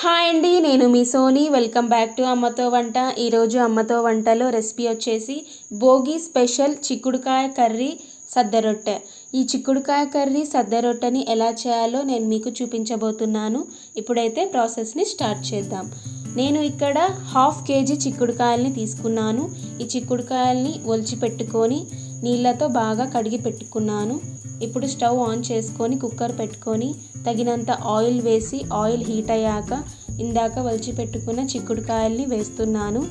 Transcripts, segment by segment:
Hi అండి నేను మీ సోనీ. వెల్కమ్ బ్యాక్ టు అమ్మతో వంట. ఈరోజు అమ్మతో వంటలో రెసిపీ వచ్చేసి భోగి స్పెషల్ చిక్కుడుకాయ కర్రీ సద్ద రొట్టె. ఈ చిక్కుడుకాయ కర్రీ సద్ద రొట్టెని ఎలా చేయాలో నేను మీకు చూపించబోతున్నాను. ఇప్పుడైతే ప్రాసెస్ని స్టార్ట్ చేద్దాం. నేను ఇక్కడ హాఫ్ కేజీ చిక్కుడుకాయల్ని తీసుకున్నాను. ఈ చిక్కుడుకాయల్ని ఒలిచి పెట్టుకొని నీళ్ళతో బాగా కడిగి పెట్టుకున్నాను. ఇప్పుడు స్టవ్ ఆన్ చేసుకొని కుక్కర్ పెట్టుకొని తగినంత ఆయిల్ వేసి ఆయిల్ హీట్ అయ్యాక ఇందాక వలిచి పెట్టుకున్న చిక్కుడుకాయల్ని వేస్తున్నాను.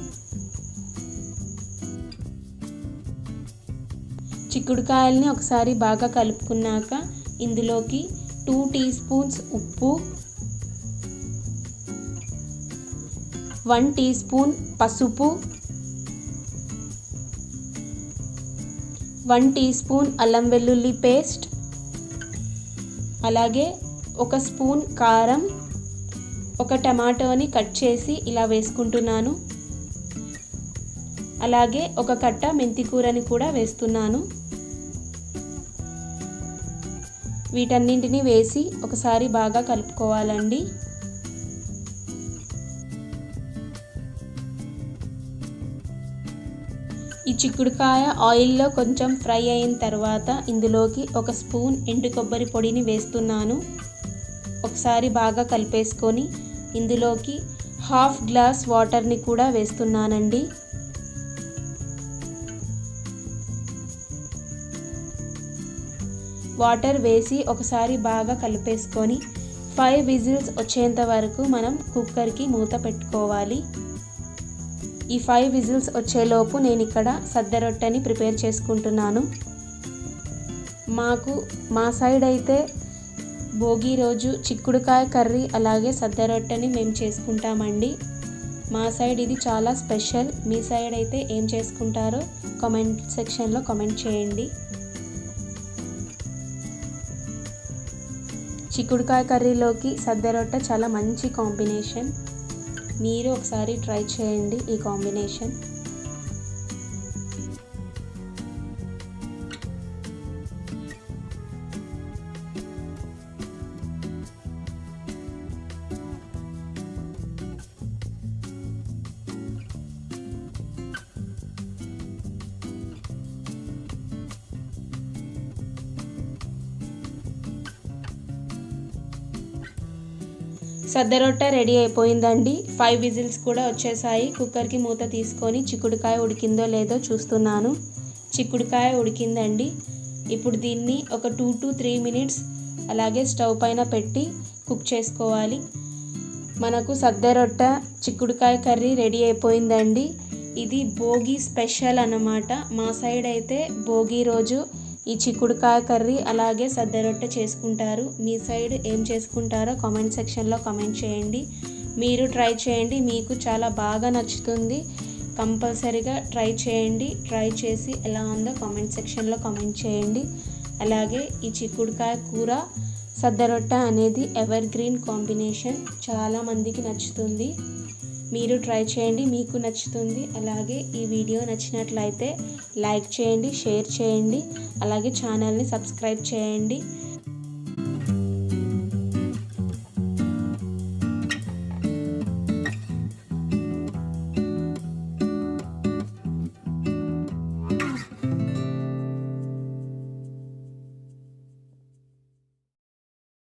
చిక్కుడుకాయల్ని ఒకసారి బాగా కలుపుకున్నాక ఇందులోకి టూ టీ స్పూన్స్ ఉప్పు వన్ టీ స్పూన్ పసుపు వన్ టీ స్పూన్ అల్లం వెల్లుల్లి పేస్ట్. అలాగే ఒక స్పూన్ కారం ఒక టమాటోని కట్ చేసి ఇలా వేసుకుంటున్నాను. అలాగే ఒక కట్ట మెంతి కూరని కూడా వేస్తున్నాను. వీటన్నింటిని వేసి ఒకసారి బాగా కలుపుకోవాలండి. ఈ చిక్కుడుకాయ ఆయిల్లో కొంచెం ఫ్రై అయిన తర్వాత ఇందులోకి ఒక స్పూన్ ఎండు కొబ్బరి పొడిని వేస్తున్నాను. ఒకసారి బాగా కలిపేసుకొని ఇందులోకి హాఫ్ గ్లాస్ వాటర్ని కూడా వేస్తున్నానండి. వాటర్ వేసి ఒకసారి బాగా కలిపేసుకొని ఫైవ్ విజిల్స్ వచ్చేంత వరకు మనం కుక్కర్కి మూత పెట్టుకోవాలి. ఈ ఫైవ్ విజిల్స్ వచ్చేలోపు నేను ఇక్కడ సద్దె రొట్టెని ప్రిపేర్ చేసుకుంటున్నాను. మాకు మా సైడ్ అయితే భోగి రోజు చిక్కుడుకాయ కర్రీ అలాగే సద్ద రొట్టెని మేము చేసుకుంటామండి. మా సైడ్ ఇది చాలా స్పెషల్. మీ సైడ్ అయితే ఏం చేసుకుంటారో కామెంట్ సెక్షన్లో కామెంట్ చేయండి. చిక్కుడుకాయ కర్రీలోకి సద్దె రొట్టె చాలా మంచి కాంబినేషన్. మీరు ఒకసారి ట్రై చేయండి ఈ కాంబినేషన్. సద్దరొట్ట రెడీ అయిపోయిందండి. ఫైవ్ విజిల్స్ కూడా వచ్చేసాయి. కుక్కర్కి మూత తీసుకొని చిక్కుడుకాయ ఉడికిందో లేదో చూస్తున్నాను. చిక్కుడుకాయ ఉడికిందండి. ఇప్పుడు దీన్ని ఒక టూ టు త్రీ మినిట్స్ అలాగే స్టవ్ పైన పెట్టి కుక్ చేసుకోవాలి. మనకు సద్దరొట్ట చిక్కుడుకాయ కర్రీ రెడీ అయిపోయిందండి. ఇది భోగి స్పెషల్ అన్నమాట. మా సైడ్ అయితే భోగి రోజు ఈ చిక్కుడుకాయ కర్రీ అలాగే సద్ద రొట్టె చేసుకుంటారు. మీ సైడ్ ఏం చేసుకుంటారో కామెంట్ సెక్షన్లో కామెంట్ చేయండి. మీరు ట్రై చేయండి. మీకు చాలా బాగా నచ్చుతుంది. కంపల్సరీగా ట్రై చేయండి. ట్రై చేసి ఎలా ఉందో కామెంట్ సెక్షన్లో కామెంట్ చేయండి. అలాగే ఈ చిక్కుడుకాయ కూర సద్ద రొట్టె అనేది ఎవర్ గ్రీన్ కాంబినేషన్ చాలామందికి నచ్చుతుంది. మీరు ట్రై చేయండి మీకు నచ్చుతుంది. అలాగే ఈ వీడియో నచ్చినట్లయితే లైక్ చేయండి షేర్ చేయండి. అలాగే ఛానల్ని సబ్స్క్రైబ్ చేయండి.